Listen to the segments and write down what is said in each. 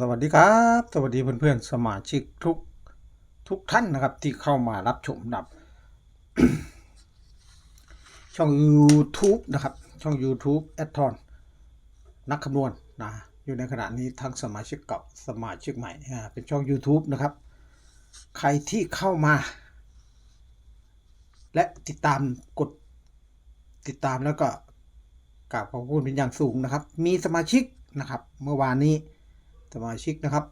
สวัสดีครับ สวัสดีเพื่อนๆสมาชิกทุกทุกท่านนะครับที่เข้ามารับชมนับ ช่อง YouTube นะครับ ช่อง YouTube แอดทอนนักคำนวณนะอยู่ในขณะนี้ทั้งสมาชิกเก่าสมาชิกใหม่เป็นช่อง YouTube นะครับ ใครที่เข้ามา และติดตามกดติดตามแล้วก็กราบขอบคุณเป็นอย่างสูงนะครับ มีสมาชิกนะครับ เมื่อวานนี้ สมาชิกนะครับ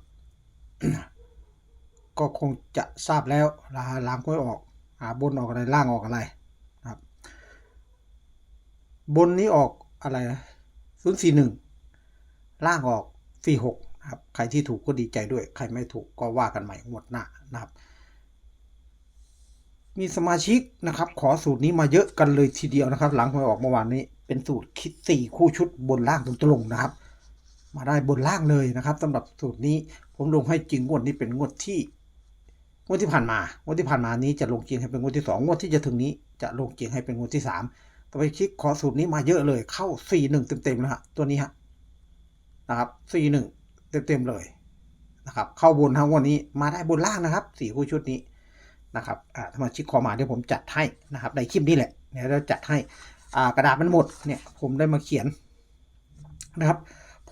ก็คงจะทราบแล้วลาล้างก้อยออกหาบนออกอะไรล่างออกอะไรครับ บนนี้ออกอะไรศูนย์สี่หนึ่งล่างออกสี่หกครับใครที่ถูกก็ดีใจด้วย ใครไม่ถูกก็ว่ากันใหม่งวดหน้านะครับ มีสมาชิกนะครับ ขอสูตรนี้มาเยอะกันเลยทีเดียวนะครับ หลังหวยออกเมื่อวานนี้ เป็นสูตรคิดสี่คู่ชุดบนล่างตรงๆนะครับ มาได้บนล่างเลยนะครับสำหรับสูตรนี้ผมลงให้จริงงวดนี้เป็นงวดที่งวดที่ผ่านมางวดที่ผ่านมานี้จะลงจริงให้เป็นงวดที่สองงวดที่จะถึงนี้จะลงจริงให้เป็นงวดที่สามต่อไปคลิกขอสูตรนี้มาเยอะเลยเข้าสี่หนึ่งเต็มๆนะฮะตัวนี้ฮะนะครับสี่หนึ่งเต็มๆเลยนะครับเข้าบนทั้งวันนี้มาได้บนล่างนะครับสี่คู่ชุดนี้นะครับอ่ามาชิกขอมาเดี๋ยวผมจัดให้นะครับในคลิปนี้แหละเดี๋ยเราจัดให้อ่ากระดาษมันหมดเนี่ยผมได้มาเขียนนะครับ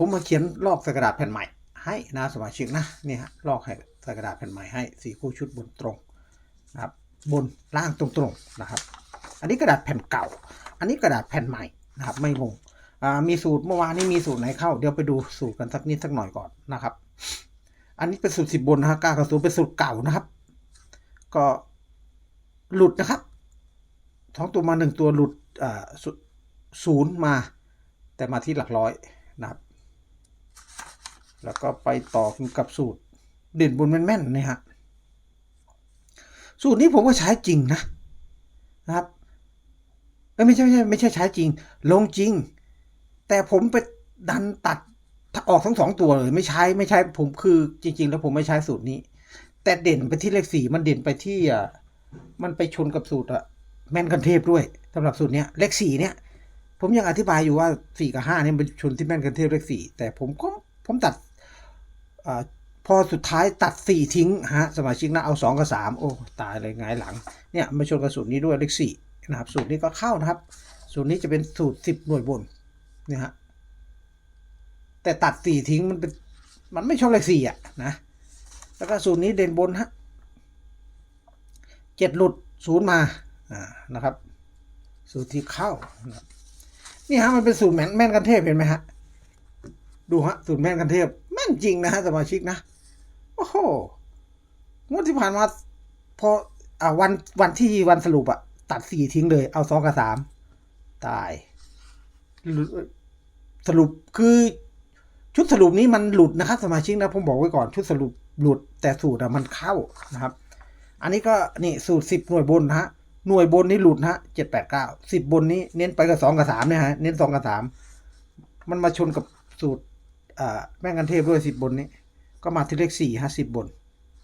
ผมมาเขียนลอกสกระดาษแผ่นใหม่ให้นะสมาชิกนะนี่ฮะลอกให้สกระดาษแผ่นใหม่ให้สี่คู่ชุดบนตรงนะครับบนล่างตรงๆนะครับ อันนี้กระดาษแผ่นเก่า อันนี้กระดาษแผ่นใหม่นะครับไม่งงมีสูตรเมื่อวานนี้มีสูตรไหนเข้าเดี๋ยวไปดูสูตรกันสักนิดสักหน่อยก่อนนะครับ อันนี้เป็นสูตรสิบบนนะฮะกากับสูเป็นสูตรเก่านะครับ ก็หลุดนะครับท้องตัวมาหนึ่งตัวหลุดอ่าศูศูนย์มา แต่มาที่หลักร้อยนะครับ แล้วก็ไปต่อกับสูตรเด่นบนแม่นๆนี่ฮะสูตรนี้ผมก็ใช้จริงนะนะครับไม่ใช่ไม่ใช่ไม่ใช่ใช้จริง ลงจริง แต่ผมไปดันตัดออกทั้งสองตัวเลยไม่ใช้ไม่ใช้ผมคือจริง ๆ แล้วผมไม่ใช้สูตรนี้ แต่เด่นไปที่เลขสี่มันเด่นไปที่อะมันไปชนกับสูตรอะแม่นกันเทพด้วยสำหรับสูตรเนี้ยเลขสี่เนี้ยผมยังอธิบายอยู่ว่าสี่กับห้านี่มันชนที่แม่นกันเทพเลขสี่แต่ผมก็ผมตัด พอสุดท้ายตัดสี่ทิ้งฮะสมาชิกนะเอาสองกับสามโอ้ ตายเลยหงายหลัง เนี่ยมาชนกับสูตรนี้ด้วยเลขสี่นะครับ สูตรนี้ก็เข้านะครับ สูตรนี้จะเป็นสูตรสิบหน่วยบนเนี่ยฮะแต่ตัดสี่ทิ้งมันเป็นมันไม่ชอบเลขสี่อะนะแล้วก็สูตรนี้เด่นบนฮะเจ็ดหลุดศูนย์มาอ่านะครับ สูตรที่เข้านี่ฮะมันเป็นสูตรแม่นแม่นกันเทพเห็นไหมฮะดูฮะสูตรแม่นกันเทพ แม่นจริงนะฮะสมาชิกนะ โอ้โหงวดที่ผ่านมาพออ่าวันวันที่วันสรุปอะตัดสี่ทิ้งเลย เอาสองกับสามตาย สรุปคือชุดสรุปนี้มันหลุดนะครับ สมาชิกนะผมบอกไว้ก่อนชุดสรุปหลุดแต่สูตรอะมันเข้านะครับ อันนี้ก็นี่สูตรสิบหน่วยบนนะฮะหน่วยบนนี่หลุดนะฮะเจ็ดแปดเก้าสิบบนนี้เน้นไปกับสองกับสามเนี่ยฮะเน้นสองกับสามมันมาชนกับสูตร แม่งกันเทพด้วยสิบบนนี้ ก็มาที่เลขสี่ฮะสิบบน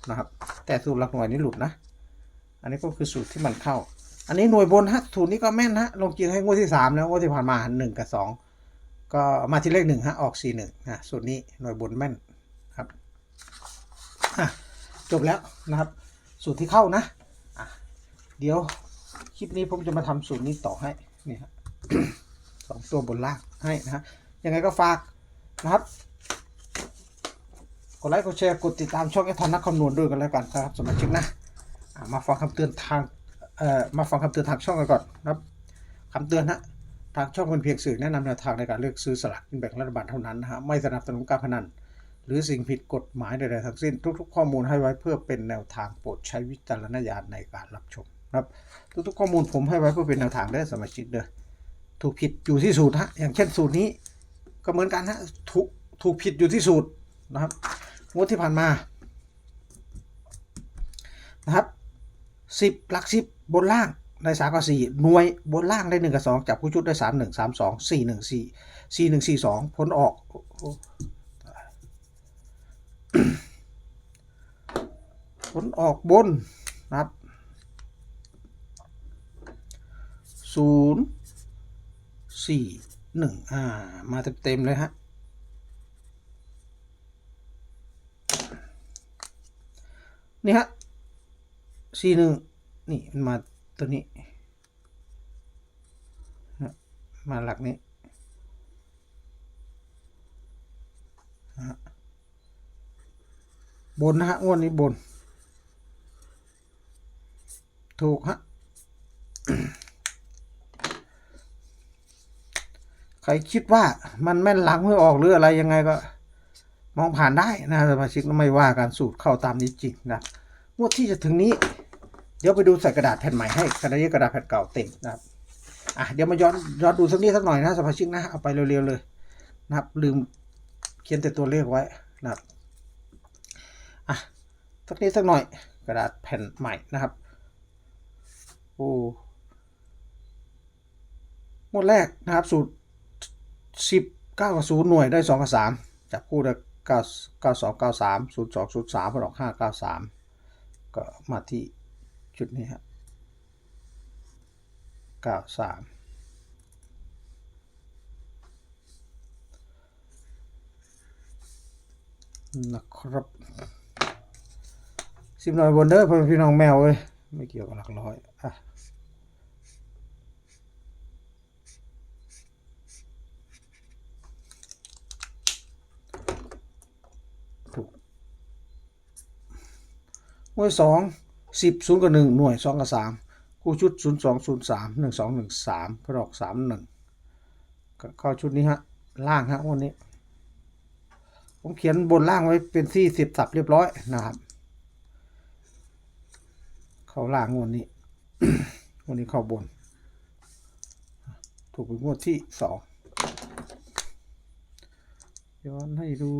นะครับ แต่สูตรหลักหน่วยนี้หลุดนะ อันนี้ก็คือสูตรที่มันเข้า อันนี้หน่วยบนฮะสูตรนี้ก็แม่นฮะลงจริงให้งวดที่สามแล้วงวดที่ผ่านมาหนึ่งกับสองก็มาที่เลขหนึ่งฮะออกสี่หนึ่งนะสูตรนี้หน่วยบนแม่นครับจบแล้วนะครับ สูตรที่เข้านะอะเดี๋ยวคลิปนี้ผมจะมาทำสูตรนี้ต่อให้นี่ฮะสองตัวบนล่างให้นะฮะยังไงก็ฝากนะครับ กดไลค์กดแชร์กดติดตามช่องไอทอนนักคำนวณด้วยกันแล้วกันครับสมาชิกนะมาฟังคำเตือนทางเอ่อมาฟังคำเตือนทางช่องกันก่อนนะครับคำเตือนนะทางช่องเป็นเพียงสื่อแนะนำแนวทางในการเลือกซื้อสลากกินแบ่งรัฐบาลเท่านั้นนะฮะไม่สนับสนุนการพนันหรือสิ่งผิดกฎหมายใดๆทั้งสิ้น ทุก ๆ ข้อมูลให้ไว้เพื่อเป็นแนวทางโปรดใช้วิจารณญาณในการรับชมนะครับทุกๆข้อมูลผมให้ไว้เพื่อเป็นแนวทางเด้สมาชิกเด้อถูกผิดอยู่ที่สูตรฮะอย่างเช่นสูตรนี้ก็เหมือนกันฮะถูกถูกผิดอยู่ที่สูตรนะครับ งวดที่ผ่านมานะครับสิบหลักสิบบนล่างได้สามกับสี่หน่วยบนล่างได้หนึ่งกับสองจับผู้ชุดได้สามหนึ่งสามสองสี่หนึ่งสี่สี่หนึ่งสี่สองผลออกโอ้โหตายผลออกบนนะครับศูนย์สี่หนึ่งอ่า มาเต็มๆเลยฮะ นี่ฮะสี่หนึ่งนี่มันมาตัวนี้ มาหลักนี้บนนะฮะงวดนี้บน ถูกฮะ ใครคิดว่ามันแม่นหลังไม่ออกหรืออะไรยังไงก็ มองผ่านได้นะสมาชิกไม่ว่าการสูตรเข้าตามนี้จริงนะงวดที่จะถึงนี้ เดี๋ยวไปดูใส่กระดาษแผ่นใหม่ให้กระดาษกระดาษแผ่นเก่าเต็มนะครับอะเดี๋ยวมาย้อนย้อนดูสักนิดสักหน่อยนะสมาชิกนะเอาไปเร็วๆเลยนะครับ ลืมเขียนแต่ตัวเลขไว้นะครับอะสักนิดสักหน่อยกระดาษแผ่นใหม่นะครับโอ้หมดแรกนะครับสูตรสิบเก้ากับศูนย์หน่วยได้สองกับสามจับคู่ได้ เก้าเก้าสองเก้าสามศูนย์สองศูนย์สามพอดอกห้าเก้าสามก็มาที่จุดนี้ครับเก้าสามนะครับสิบหน่วยบนเด้อพี่น้องแมวเอ้ยไม่เกี่ยวกับหลักร้อยอะ หน่วยสองสิบศูนย์กับหนึ่งหน่วยสองกับสามคู่ชุดศูนย์สองศูนย์สามหนึ่งสองหนึ่งสามพรอกสามหนึ่งเข้าชุดนี้ฮะล่างฮะวันนี้ ผมเขียนบนล่างไว้เป็นที่สิบสับเรียบร้อยนะครับเข้าล่างงวันนี้วันนี้เข้าบน ถูกเป็นงวดที่สองย้อนให้ดู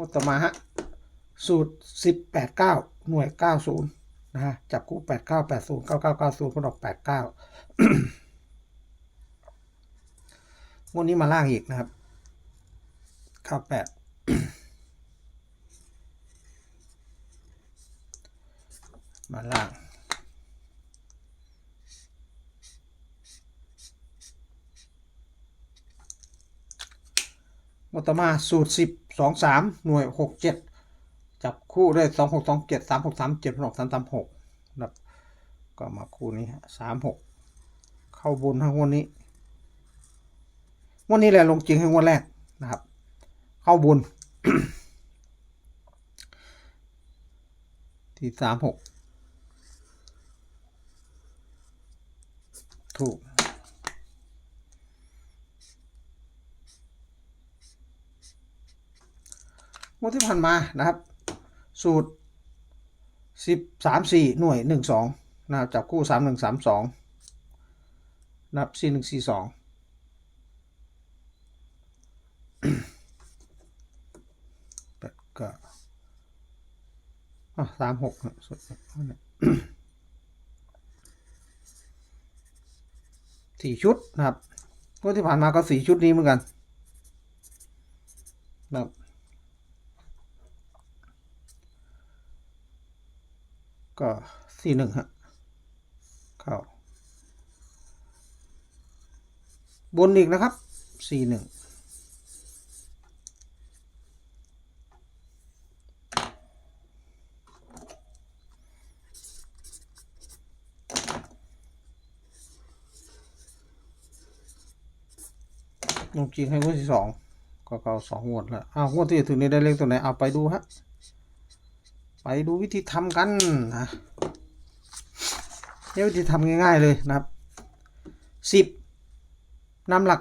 งวดต่อมาฮะสูตรสิบแปดเก้าหน่วยเก้าศูนย์นะฮะ จับคู่แปดเก้าแปดศูนย์เก้าเก้าเก้าศูนย์พออกแปดเก้างวดนี้มาล่างอีกนะครับเก้าแปดมาล่าง งวดต่อมาสูตรสิบสองสามหน่วยหกเจ็ดจับคู่ได้สองหกสองเจ็ดสามหกสามเจ็ดหกสามสามหกนะครับก็มาคู่นี้ฮะสามหกเข้าบนทั้งวันนี้วันนี้แหละลงจริงให้วันแรกนะครับ เข้าบนที่สามหกถูก งวดที่ผ่านมานะครับ สูตรสิบสามสี่หน่วยหนึ่งสองนะครับจับคู่สามหนึ่งสามสองนับสี่หนึ่งสี่สองแปดเก็อะสามหกสุดเนี่ยสี่ชุดนะครับงวดที่ผ่านมาก็สี่ชุดนี้เหมือนกันนะครับ ก็สี่หนึ่งฮะ เข้า บนอีกนะครับสี่หนึ่งลงจริงให้งวดที่สองก็เก่าสองงวดแล้วอ้าวงวดที่ถึงนี้ได้เลขตัวไหนเอาไปดูฮะ ไปดูวิธีทำกันนะนี่วิธีทำง่าย ๆเลยนะครับสิบนำหลัก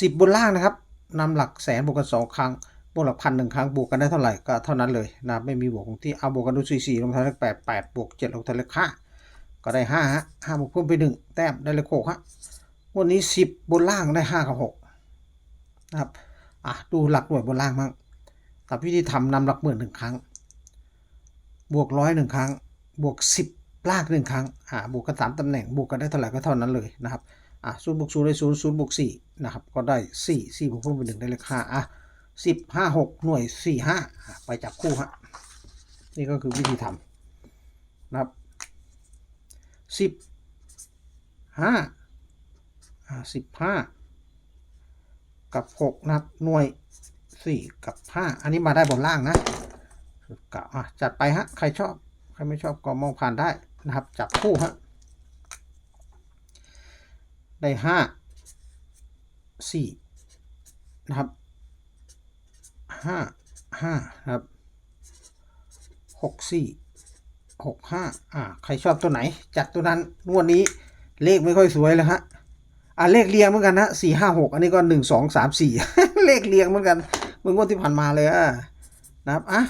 สิบบนล่างนะครับนำหลักแสนบวกกันสองครั้งบวกหลักพันหนึ่งครั้งบวกกันได้เท่าไหร่ก็เท่านั้นเลยนะไม่มีบวกของที่เอาบวกกันดูสี่สี่ลงท้ายเลขแปดแปดบวกเจ็ดลงท้ายเลขห้าก็ได้ห้าฮะห้าบวกเพิ่มไปหนึ่งแต้มได้เลขหกฮะวันนี้สิบบนล่างได้ห้ากับหกนะครับอะดูหลักหน่วยบนล่างบ้างกับวิธีทำนำหลักหมื่นหนึ่งครั้ง บวกร้อยหนึ่งครั้ง บวกสิบลากหนึ่งครั้งอ่าบวกกันสามตำแหน่ง บวกกันได้เท่าไหร่ก็เท่านั้นเลยนะครับอ่าศูนย์บวกศูนย์ได้ศูนย์ศูนย์บวกสี่นะครับ ก็ได้สี่สี่บวกเพิ่มเป็นหนึ่งได้เลขห้าอะสิบห้าหกหน่วยสี่ห้าไปจับคู่ฮะนี่ก็คือวิธีทำนะครับสิบห้าอ่าสิบห้ากับหกนะครับหน่วยสี่กับห้าอันนี้มาได้บนล่างนะ ก็อะจัดไปฮะใครชอบ ใครไม่ชอบก็มองผ่านได้นะครับจับคู่ฮะได้ห้าสี่นะครับห้าห้านะครับหกสี่หกห้าอ่าใครชอบตัวไหน จัดตัวนั้นงวดนี้เลขไม่ค่อยสวยเลยฮะอ่าเลขเรียงเหมือนกันนะสี่ห้าหกอันนี้ก็หนึ่งสองสามสี่เลขเรียงเหมือนกันเมื่องวดที่ผ่านมาเลยอะนะครับอะ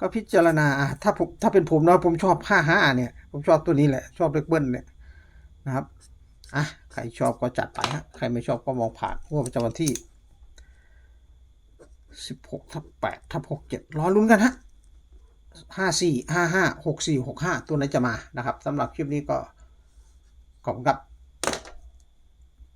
ก็พิจารณาถ้าผมถ้าเป็นผมเนาะผมชอบห้าห้าเนี่ย ผมชอบตัวนี้แหละ ชอบเลขเบิ้ลเนี่ยนะครับอะใครชอบก็จัดไปฮะใครไม่ชอบก็มองผ่านงวดประจำวันที่สิบหกทับแปดทับหกเจ็ดรอลุ้นกันฮะห้าสี่ห้าห้าหกสี่หกห้าตัวไหนจะมานะครับสำหรับคลิปนี้ก็ขอบคุณครับ